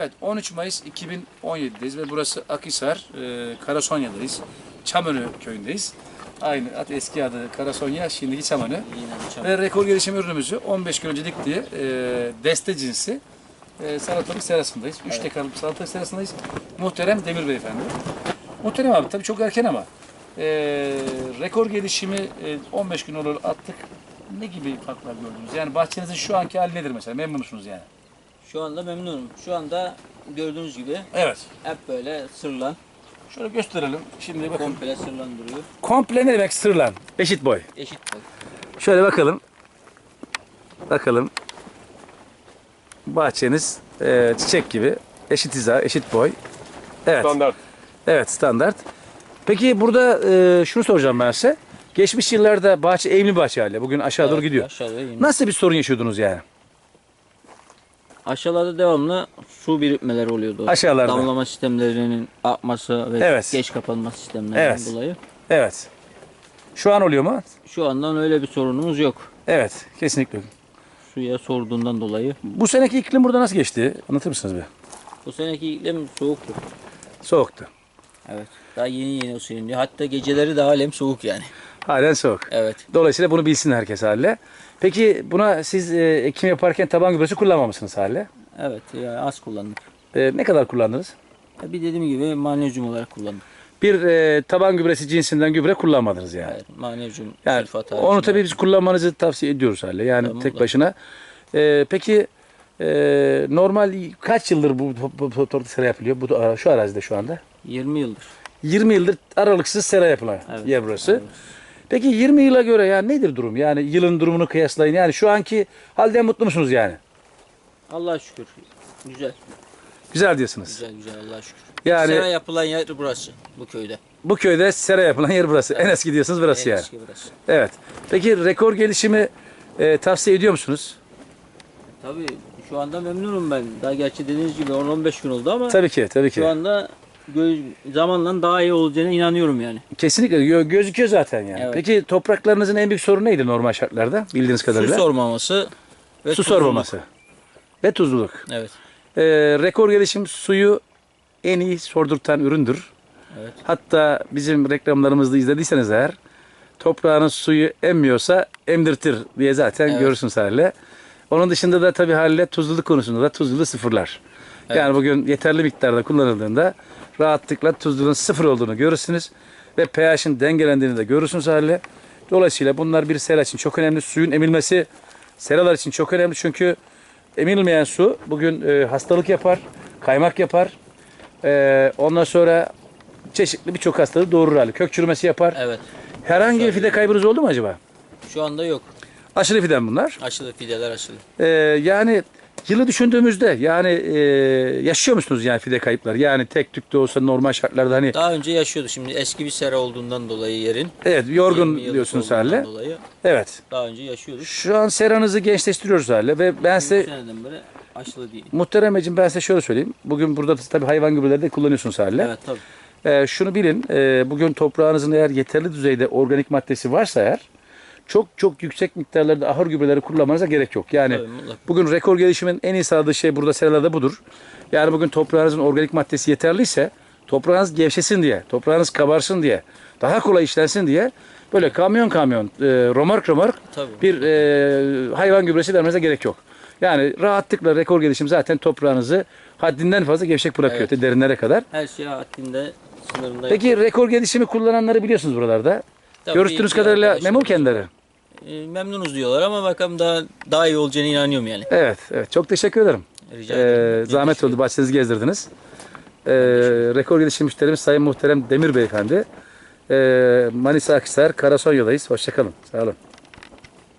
Evet 13 Mayıs 2017'deyiz ve burası Akhisar, e, Karasonya'dayız. Çamönü köyündeyiz. Aynı adı eski adı Karasonya, şimdiki Çamönü. Ve rekor gelişim ürünümüzü 15 gün önce diktiği e, deste cinsi e, salatalık serasındayız. 3 Evet. dekarlık salatalık serasındayız. Muhterem Demir Beyefendi. Muhterem abi tabii çok erken ama e, rekor gelişimi e, 15 gün olur attık. Ne gibi farklar gördünüz? Yani bahçenizin şu anki hali nedir mesela? Memnun musunuz yani? Şu anda memnunum. Şu anda gördüğünüz gibi Evet. hep böyle sırlan, Şöyle gösterelim. Şimdi bakın. komple sırlan duruyor. Komple ne demek sırlan? Eşit boy. Eşit boy. Şöyle bakalım. Bakalım. Bahçeniz e, çiçek gibi. Eşit hiza, eşit boy. Evet. Standart. Evet standart. Peki burada e, şunu soracağım ben size. Geçmiş yıllarda bahçe eğimli bahçe hali. Bugün aşağı doğru gidiyor. Aşağıya iniyor. Nasıl bir sorun yaşıyordunuz yani? Aşağılarda devamlı su birikmeleri oluyordu. Aşağılarda. Damlama sistemlerinin akması ve Evet. geç kapanma sistemlerinden Evet. dolayı. Evet. Şu an oluyor mu? Şu andan öyle bir sorunumuz yok. Evet. Kesinlikle. Suya sorduğundan dolayı. Bu seneki iklim burada nasıl geçti? Anlatır mısınız bir? Bu seneki iklim soğuktu. Soğuktu. Evet. Daha yeni yeni ısınıyor. Hatta geceleri de halen soğuk yani. Halen soğuk. Evet. Dolayısıyla bunu bilsin herkes haliyle. Peki buna siz e, ekim yaparken taban gübresi kullanmamışsınız haliyle. Evet. Yani az kullandık. E, ne kadar kullandınız? Ya Bir dediğim gibi magnezyum olarak kullandık. Bir e, taban gübresi cinsinden gübre kullanmadınız yani. Hayır, magnezyum Yani sülfat onu haricinde. tabii biz kullanmanızı tavsiye ediyoruz haliyle. Yani Tamam, tek başına. E, peki e, normal kaç yıldır bu bu- bu toprakta sera yapılıyor? Bu ara- şu arazide şu anda. 20 yıldır. 20 yıldır aralıksız sera yapılan Evet. yer burası. Evet. Peki 20 yıla göre yani nedir durum? Yani yılın durumunu kıyaslayın. Yani şu anki halden mutlu musunuz yani? Allah'a şükür. Güzel. Güzel diyorsunuz. Güzel güzel Allah'a şükür. Yani- Sera yapılan yer burası. Bu köyde. Bu köyde sera yapılan yer burası. En eski diyorsunuz burası En yani. eski burası. Evet. Peki rekor gelişimi e, tavsiye ediyor musunuz? Tabii şu anda memnunum ben. Daha gerçi dediğiniz gibi 10-15 gün oldu ama Tabii ki, tabii ki. şu anda zamanla daha iyi olacağına inanıyorum yani. Kesinlikle gö- gözüküyor zaten yani. Evet. Peki topraklarınızın en büyük sorunu neydi normal şartlarda bildiğiniz Su kadarıyla? sormaması ve Su tuzluluk. sormaması ve tuzluluk. Evet. E, rekor gelişim suyu en iyi sordurtan üründür. Evet. Hatta bizim reklamlarımızda izlediyseniz eğer toprağının suyu emmiyorsa emdirtir diye zaten Evet. görürsünüz haliyle. Onun dışında da tabii haliyle tuzluluk konusunda da tuzluluğu sıfırlar. Yani bugün yeterli miktarda kullanıldığında rahatlıkla tuzluluğun sıfır olduğunu görürsünüz ve pH'in dengelendiğini de görürsünüz haliyle. Dolayısıyla bunlar bir sera için çok önemli. Suyun emilmesi seralar için çok önemli çünkü emilmeyen su bugün e, hastalık yapar, kaymak yapar. E, ondan sonra çeşitli birçok hastalığı doğurur hali. Kök çürümesi yapar. Evet. Herhangi bir fide kaybınız oldu mu acaba? Şu anda yok. Aşırı fiden bunlar. Aşılı fideler aşılı. Ee, yani yılı düşündüğümüzde yani e, yaşıyor musunuz yani fide kayıpları? Yani tek tük de olsa normal şartlarda hani Daha önce yaşıyordu. Şimdi eski bir sera olduğundan dolayı yerin. evet yorgun 20 yıllık diyorsunuz. Dolayı Evet. daha önce yaşıyorduk. Şu an seranızı gençleştiriyoruz haliyle ve ben size seneden beri aşılı değil. muhteremeciğim ben size şöyle söyleyeyim. Bugün burada tabii hayvan gübreleri de kullanıyorsunuz haliyle. Evet tabii. Ee, şunu bilin, e, bugün toprağınızın eğer yeterli düzeyde organik maddesi varsa eğer çok çok yüksek miktarlarda ahır gübreleri kullanmanıza gerek yok. Yani Tabii, mutlaka. bugün rekor gelişimin en iyi sağladığı şey burada seralarda budur. Yani bugün toprağınızın organik maddesi yeterliyse toprağınız gevşesin diye, toprağınız kabarsın diye, daha kolay işlensin diye böyle kamyon kamyon, e, romork romork Tabii. bir e, hayvan gübresi vermenize gerek yok. Yani rahatlıkla rekor gelişim zaten toprağınızı haddinden fazla gevşek bırakıyor Evet. derinlere kadar. Her şey haddinde sınırında. Peki rekor gelişimi kullananları biliyorsunuz buralarda. Tabii Görüştüğünüz kadarıyla var. kendileri. E, memnunuz diyorlar ama bakalım daha daha iyi olacağına inanıyorum yani. Evet, evet. Çok teşekkür ederim. Rica Ee, ederim. Ben zahmet teşekkür oldu, bahçenizi gezdirdiniz. Ee, rekor gelişim müşterimiz Sayın Muhterem Demir Beyefendi. Ee, Manisa Akhisar, Karasonya'dayız. Hoşçakalın. Sağ olun.